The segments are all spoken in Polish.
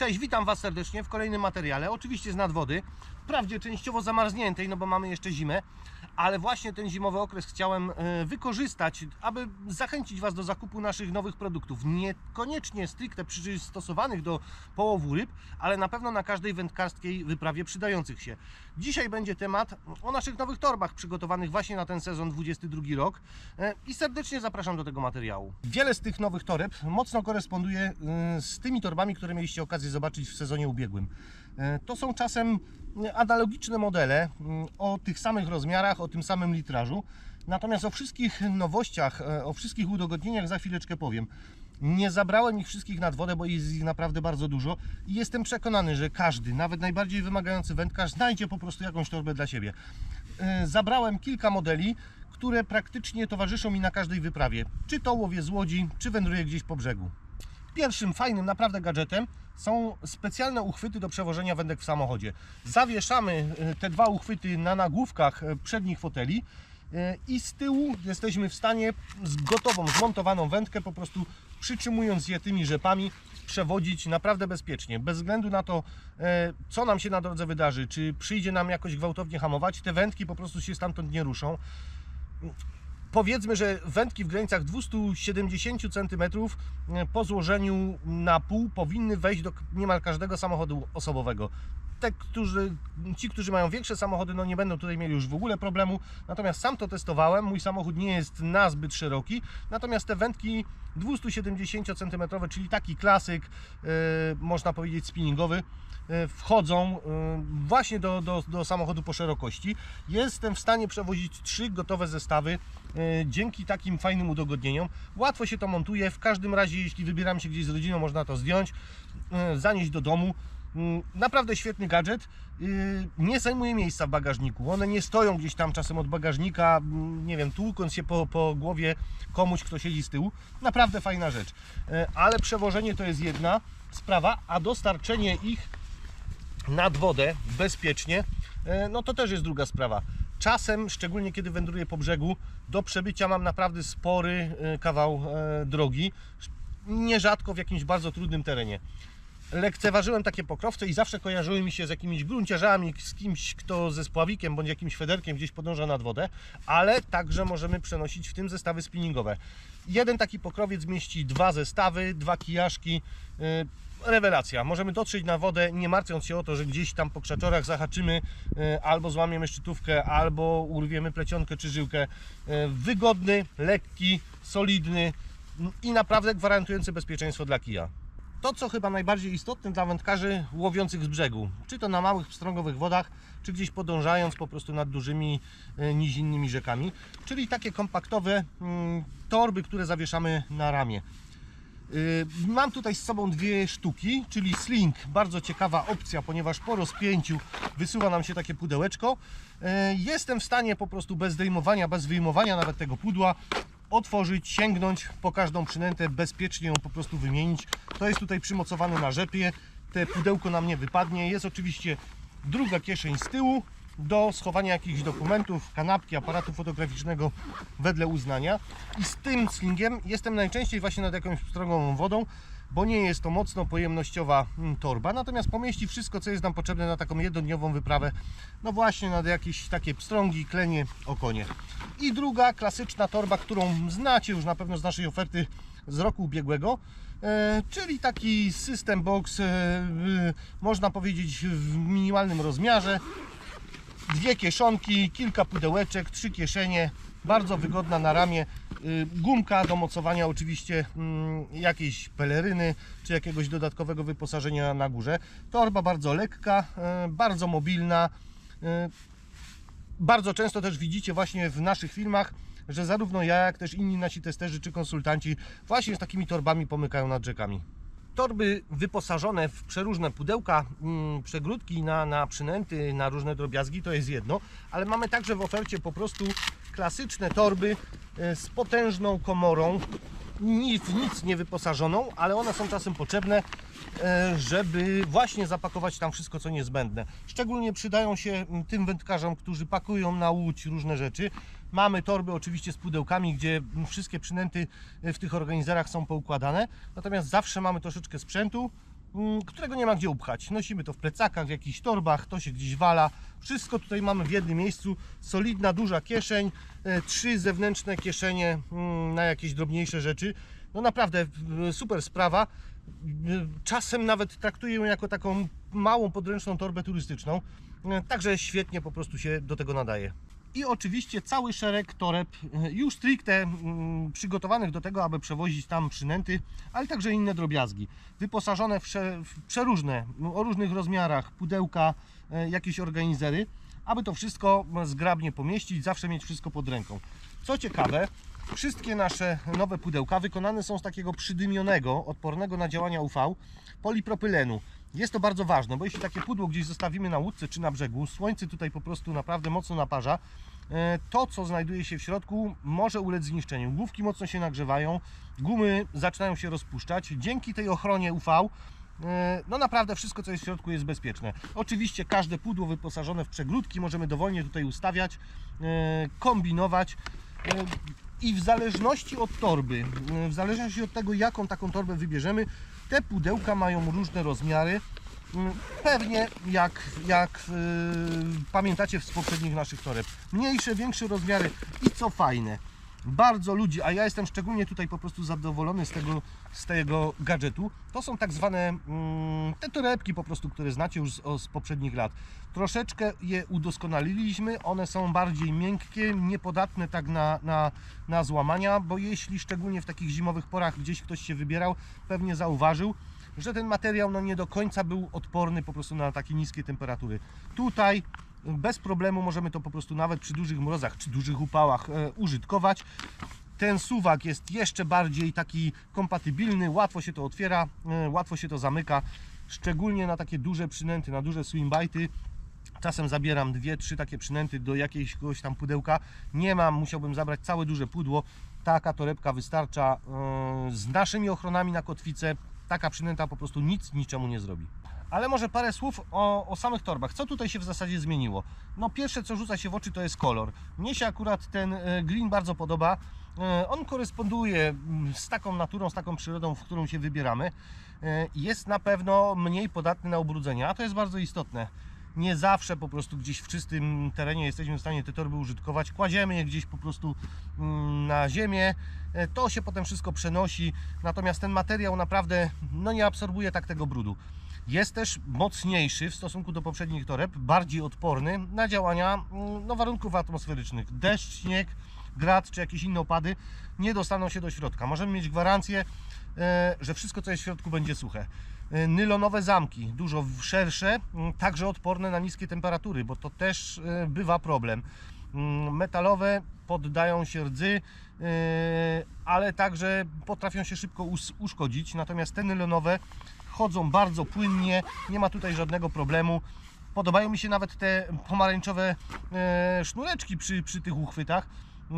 Cześć, witam Was serdecznie w kolejnym materiale, oczywiście z nadwody, wprawdzie częściowo zamarzniętej, no bo mamy jeszcze zimę, ale właśnie ten zimowy okres chciałem e, wykorzystać, aby zachęcić Was do zakupu naszych nowych produktów. Niekoniecznie stricte przystosowanych do połowu ryb, ale na pewno na każdej wędkarskiej wyprawie przydających się. Dzisiaj będzie temat o naszych nowych torbach przygotowanych właśnie na ten sezon 22 rok e, i serdecznie zapraszam do tego materiału. Wiele z tych nowych toreb mocno koresponduje e, z tymi torbami, które mieliście okazję zobaczyć w sezonie ubiegłym. E, To są czasem analogiczne modele o tych samych rozmiarach, o tym samym litrażu. Natomiast o wszystkich nowościach, e, o wszystkich udogodnieniach za chwileczkę powiem. Nie zabrałem ich wszystkich nad wodę, bo jest ich naprawdę bardzo dużo i jestem przekonany, że każdy, nawet najbardziej wymagający wędkarz, znajdzie po prostu jakąś torbę dla siebie. E, Zabrałem kilka modeli, które praktycznie towarzyszą mi na każdej wyprawie. Czy to łowię z łodzi, czy wędruję gdzieś po brzegu. Pierwszym fajnym naprawdę gadżetem są specjalne uchwyty do przewożenia wędek w samochodzie. Zawieszamy e, te dwa uchwyty na nagłówkach e, przednich foteli e, i z tyłu jesteśmy w stanie z gotową, zmontowaną wędkę po prostu przytrzymując je tymi rzepami przewodzić naprawdę bezpiecznie. Bez względu na to, co nam się na drodze wydarzy, czy przyjdzie nam jakoś gwałtownie hamować, te wędki po prostu się stamtąd nie ruszą powiedzmy, że wędki w granicach 270 cm po złożeniu na pół powinny wejść do niemal każdego samochodu osobowego. Te, którzy, ci, którzy mają większe samochody, no nie będą tutaj mieli już w ogóle problemu. Natomiast sam to testowałem. Mój samochód nie jest nazbyt szeroki. Natomiast te wędki 270 cm, czyli taki klasyk, e, można powiedzieć spinningowy, e, wchodzą e, właśnie do, do, do samochodu po szerokości. Jestem w stanie przewozić trzy gotowe zestawy dzięki takim fajnym udogodnieniom. Łatwo się to montuje. W każdym razie, jeśli wybieram się gdzieś z rodziną, można to zdjąć, zanieść do domu. Mm, Naprawdę świetny gadżet. Yy, Nie zajmuje miejsca w bagażniku. One nie stoją gdzieś tam czasem od bagażnika, mm, nie wiem, tłukąc się po, po głowie komuś, kto siedzi z tyłu. Naprawdę fajna rzecz. Yy, Ale przewożenie to jest jedna sprawa, a dostarczenie ich nad wodę bezpiecznie, e, no to też jest druga sprawa. Czasem, szczególnie kiedy wędruję po brzegu, do przebycia mam naprawdę spory kawał drogi, nierzadko w jakimś bardzo trudnym terenie. Lekceważyłem takie pokrowce i zawsze kojarzyły mi się z jakimiś grunciarzami, z kimś, kto ze spławikiem bądź jakimś federkiem gdzieś podąża nad wodę, ale także możemy przenosić w tym zestawy spinningowe. Jeden taki pokrowiec mieści dwa zestawy, dwa kijaszki. Yy, Rewelacja. Możemy dotrzeć na wodę, nie martwiąc się o to, że gdzieś tam po krzaczorach zahaczymy, yy, albo złamiemy szczytówkę, albo urwiemy plecionkę czy żyłkę. Yy, Wygodny, lekki, solidny yy, i naprawdę gwarantujący bezpieczeństwo dla kija. To, co chyba najbardziej istotne dla wędkarzy łowiących z brzegu, czy to na małych, pstrągowych wodach, czy gdzieś podążając po prostu nad dużymi e, nizinnymi rzekami, czyli takie kompaktowe mm, torby, które zawieszamy na ramię. Yy, Mam tutaj z sobą dwie sztuki, czyli sling, bardzo ciekawa opcja, ponieważ po rozpięciu wysuwa nam się takie pudełeczko. Yy, Jestem w stanie po prostu bez zdejmowania, bez wyjmowania nawet tego pudła otworzyć, sięgnąć po każdą przynętę, bezpiecznie ją po prostu wymienić. To jest tutaj przymocowane na rzepie, te pudełko nam nie wypadnie. Jest oczywiście druga kieszeń z tyłu do schowania jakichś dokumentów, kanapki, aparatu fotograficznego wedle uznania. I z tym slingiem jestem najczęściej właśnie nad jakąś strogą wodą, bo nie jest to mocno pojemnościowa mm, torba, natomiast pomieści wszystko, co jest nam potrzebne na taką jednodniową wyprawę, no właśnie nad jakieś takie pstrągi, klenie, okonie. I druga klasyczna torba, którą znacie już na pewno z naszej oferty z roku ubiegłego, e, czyli taki system box, e, można powiedzieć w minimalnym rozmiarze, dwie kieszonki, kilka pudełeczek, trzy kieszenie, bardzo wygodna na ramię, gumka do mocowania oczywiście mm, jakiejś peleryny czy jakiegoś dodatkowego wyposażenia na górze. Torba bardzo lekka, y, bardzo mobilna. y, Bardzo często też widzicie właśnie w naszych filmach, że zarówno ja, jak też inni nasi testerzy czy konsultanci właśnie z takimi torbami pomykają nad rzekami torby wyposażone w przeróżne pudełka, mm, przegródki na, na przynęty, na różne drobiazgi, to jest jedno, ale mamy także w ofercie po prostu klasyczne torby e, z potężną komorą, w nic nie wyposażoną, ale one są czasem potrzebne, e, żeby właśnie zapakować tam wszystko, co niezbędne. Szczególnie przydają się tym wędkarzom, którzy pakują na łódź różne rzeczy. Mamy torby oczywiście z pudełkami, gdzie wszystkie przynęty e, w tych organizerach są poukładane, natomiast zawsze mamy troszeczkę sprzętu, którego nie ma gdzie upchać. Nosimy to w plecakach, w jakichś torbach, to się gdzieś wala. Wszystko tutaj mamy w jednym miejscu. Solidna, duża kieszeń, e, trzy zewnętrzne kieszenie mm, na jakieś drobniejsze rzeczy. No naprawdę super sprawa. E, Czasem nawet traktuję ją jako taką małą podręczną torbę turystyczną. E, Także świetnie po prostu się do tego nadaje. I oczywiście cały szereg toreb e, już stricte mm, przygotowanych do tego, aby przewozić tam przynęty, ale także inne drobiazgi. Wyposażone w, prze, w przeróżne, o różnych rozmiarach pudełka, e, jakieś organizery, aby to wszystko zgrabnie pomieścić, zawsze mieć wszystko pod ręką. Co ciekawe, wszystkie nasze nowe pudełka wykonane są z takiego przydymionego, odpornego na działania UV polipropylenu. Jest to bardzo ważne, bo jeśli takie pudło gdzieś zostawimy na łódce czy na brzegu, słońce tutaj po prostu naprawdę mocno naparza, e, to co znajduje się w środku może ulec zniszczeniu. Główki mocno się nagrzewają, gumy zaczynają się rozpuszczać. Dzięki tej ochronie UV no naprawdę wszystko co jest w środku jest bezpieczne. Oczywiście każde pudło wyposażone w przegródki możemy dowolnie tutaj ustawiać, e, kombinować e, i w zależności od torby, e, w zależności od tego jaką taką torbę wybierzemy, te pudełka mają różne rozmiary. Pewnie jak, jak pamiętacie z poprzednich naszych toreb. Mniejsze, większe rozmiary i co fajne. Bardzo ludzi, a ja jestem szczególnie tutaj po prostu zadowolony z tego, z tego gadżetu. To są tak zwane mm, te torebki po prostu, które znacie już z, z poprzednich lat. Troszeczkę je udoskonaliliśmy, one są bardziej miękkie, niepodatne tak na, na, na złamania, bo jeśli szczególnie w takich zimowych porach gdzieś ktoś się wybierał, pewnie zauważył, że ten materiał no, nie do końca był odporny po prostu na takie niskie temperatury. Tutaj bez problemu możemy to po prostu nawet przy dużych mrozach czy dużych upałach e, użytkować. Ten suwak jest jeszcze bardziej taki kompatybilny, łatwo się to otwiera, e, łatwo się to zamyka, szczególnie na takie duże przynęty, na duże swimbajty. Czasem zabieram dwie, trzy takie przynęty do jakiegoś tam pudełka. Nie mam, musiałbym zabrać całe duże pudło. Taka torebka wystarcza e, z naszymi ochronami na kotwicę. Taka przynęta po prostu nic niczemu nie zrobi. Ale może parę słów o, o samych torbach. Co tutaj się w zasadzie zmieniło? No pierwsze co rzuca się w oczy to jest kolor. Mnie się akurat ten e, green bardzo podoba. E, On koresponduje mm, z taką naturą, z taką przyrodą, w którą się wybieramy. E, Jest na pewno mniej podatny na ubrudzenia, a to jest bardzo istotne. Nie zawsze po prostu gdzieś w czystym terenie jesteśmy w stanie te torby użytkować. Kładziemy je gdzieś po prostu mm, na ziemię. To się potem wszystko przenosi. Natomiast ten materiał naprawdę no, nie absorbuje tak tego brudu. Jest też mocniejszy w stosunku do poprzednich toreb, bardziej odporny na działania mm, no, warunków atmosferycznych. Deszcz, śnieg, grad czy jakieś inne opady nie dostaną się do środka. Możemy mieć gwarancję, e, że wszystko co jest w środku będzie suche. E, Nylonowe zamki, dużo szersze, także odporne na niskie temperatury, bo to też e, bywa problem. Mm, Metalowe poddają się rdzy, e, ale także potrafią się szybko us- uszkodzić, natomiast te nylonowe chodzą bardzo płynnie, nie ma tutaj żadnego problemu. Podobają mi się nawet te pomarańczowe e, sznureczki przy, przy tych uchwytach.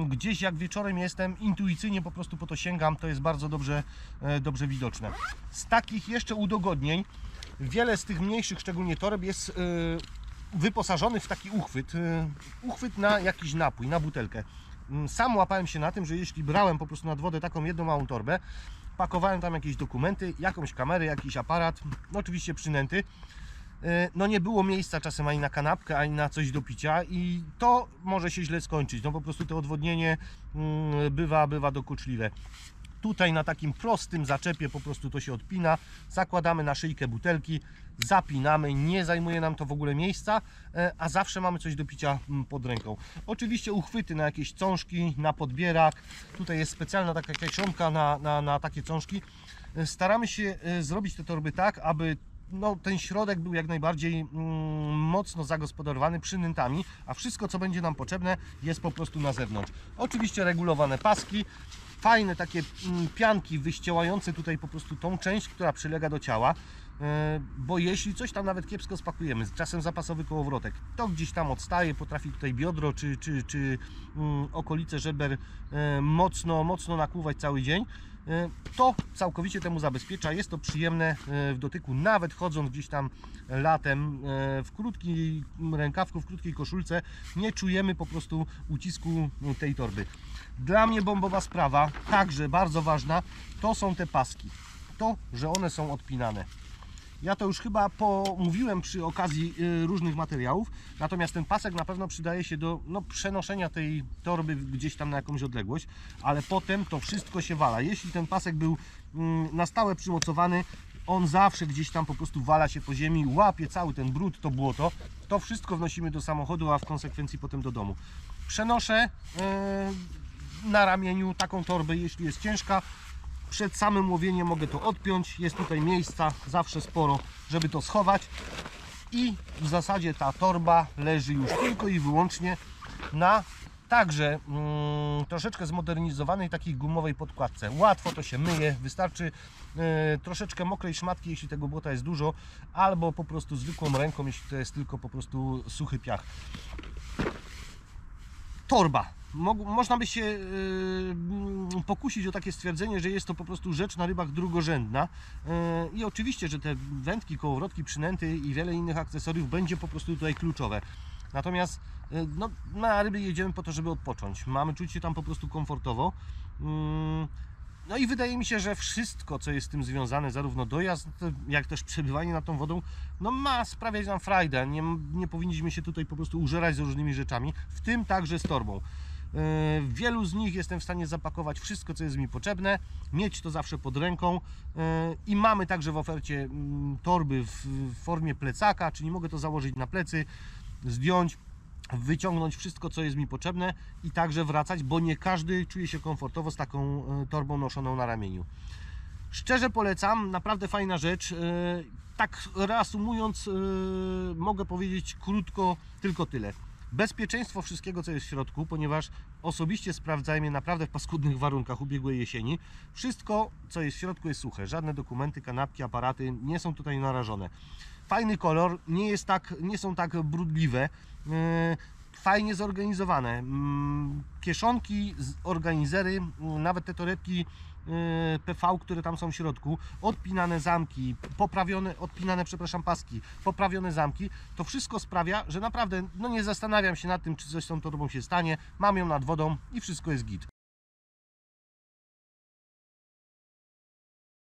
Gdzieś jak wieczorem jestem, intuicyjnie po prostu po to sięgam, to jest bardzo dobrze, e, dobrze widoczne. Z takich jeszcze udogodnień, wiele z tych mniejszych, szczególnie toreb, jest wyposażonych w taki uchwyt, e, uchwyt na jakiś napój, na butelkę. Mm, Sam łapałem się na tym, że jeśli brałem po prostu nad wodę taką jedną małą torbę, pakowałem tam jakieś dokumenty, jakąś kamerę, jakiś aparat, no oczywiście przynęty. E, No nie było miejsca czasem ani na kanapkę, ani na coś do picia i to może się źle skończyć. No po prostu to odwodnienie mm, bywa, bywa dokuczliwe. Tutaj na takim prostym zaczepie po prostu to się odpina, zakładamy na szyjkę butelki, zapinamy, nie zajmuje nam to w ogóle miejsca, e, a zawsze mamy coś do picia mm, pod ręką. Oczywiście uchwyty na jakieś cążki, na podbierak, tutaj jest specjalna taka kieszonka na, na, na takie cążki. E, Staramy się e, zrobić te torby tak, aby no, ten środek był jak najbardziej mm, mocno zagospodarowany przynętami, a wszystko co będzie nam potrzebne jest po prostu na zewnątrz. Oczywiście regulowane paski, fajne takie mm, pianki wyściełające tutaj po prostu tą część, która przylega do ciała. E, Bo jeśli coś tam nawet kiepsko spakujemy, czasem zapasowy kołowrotek, to gdzieś tam odstaje, potrafi tutaj biodro czy, czy, czy mm, okolice żeber e, mocno, mocno nakłuwać cały dzień. E, To całkowicie temu zabezpiecza. Jest to przyjemne e, w dotyku, nawet chodząc gdzieś tam latem e, w krótkim rękawku, w krótkiej koszulce, nie czujemy po prostu ucisku tej torby. Dla mnie bombowa sprawa, także bardzo ważna, to są te paski. To, że one są odpinane. Ja to już chyba pomówiłem przy okazji y, różnych materiałów, natomiast ten pasek na pewno przydaje się do no, przenoszenia tej torby gdzieś tam na jakąś odległość, ale potem to wszystko się wala. Jeśli ten pasek był mm, na stałe przymocowany, on zawsze gdzieś tam po prostu wala się po ziemi, łapie cały ten brud, to błoto. To wszystko wnosimy do samochodu, a w konsekwencji potem do domu. Przenoszę y, na ramieniu taką torbę, jeśli jest ciężka. Przed samym łowieniem mogę to odpiąć. Jest tutaj miejsca zawsze sporo, żeby to schować. I w zasadzie ta torba leży już tylko i wyłącznie na także mm, troszeczkę zmodernizowanej takiej gumowej podkładce. Łatwo to się myje, wystarczy e, troszeczkę mokrej szmatki, jeśli tego błota jest dużo, albo po prostu zwykłą ręką, jeśli to jest tylko po prostu suchy piach. Torba. Można by się yy, mm, pokusić o takie stwierdzenie, że jest to po prostu rzecz na rybach drugorzędna. Yy, I oczywiście, że te wędki, kołowrotki, przynęty i wiele innych akcesoriów będzie po prostu tutaj kluczowe. Natomiast yy, no, na ryby jedziemy po to, żeby odpocząć. Mamy czuć się tam po prostu komfortowo. No i wydaje mi się, że wszystko, co jest z tym związane, zarówno dojazd, jak też przebywanie nad tą wodą, no ma sprawiać nam frajdę. Nie, nie powinniśmy się tutaj po prostu użerać z różnymi rzeczami, w tym także z torbą. Yy, W wielu z nich jestem w stanie zapakować wszystko, co jest mi potrzebne, mieć to zawsze pod ręką yy, i mamy także w ofercie mm, torby w formie plecaka, czyli mogę to założyć na plecy, zdjąć, wyciągnąć wszystko, co jest mi potrzebne i także wracać, bo nie każdy czuje się komfortowo z taką e, torbą noszoną na ramieniu. Szczerze polecam, naprawdę fajna rzecz. E, Tak reasumując, e, mogę powiedzieć krótko tylko tyle. Bezpieczeństwo wszystkiego, co jest w środku, ponieważ osobiście sprawdzałem je naprawdę w paskudnych warunkach ubiegłej jesieni. Wszystko, co jest w środku, jest suche. Żadne dokumenty, kanapki, aparaty nie są tutaj narażone. Fajny kolor, nie, jest tak, nie są tak brudliwe. Fajnie zorganizowane. Mm, Kieszonki, organizery, mm, nawet te torebki yy, PV, które tam są w środku, odpinane zamki, poprawione, odpinane, przepraszam, paski, poprawione zamki, to wszystko sprawia, że naprawdę no nie zastanawiam się nad tym, czy coś z tą torbą się stanie. Mam ją nad wodą i wszystko jest git.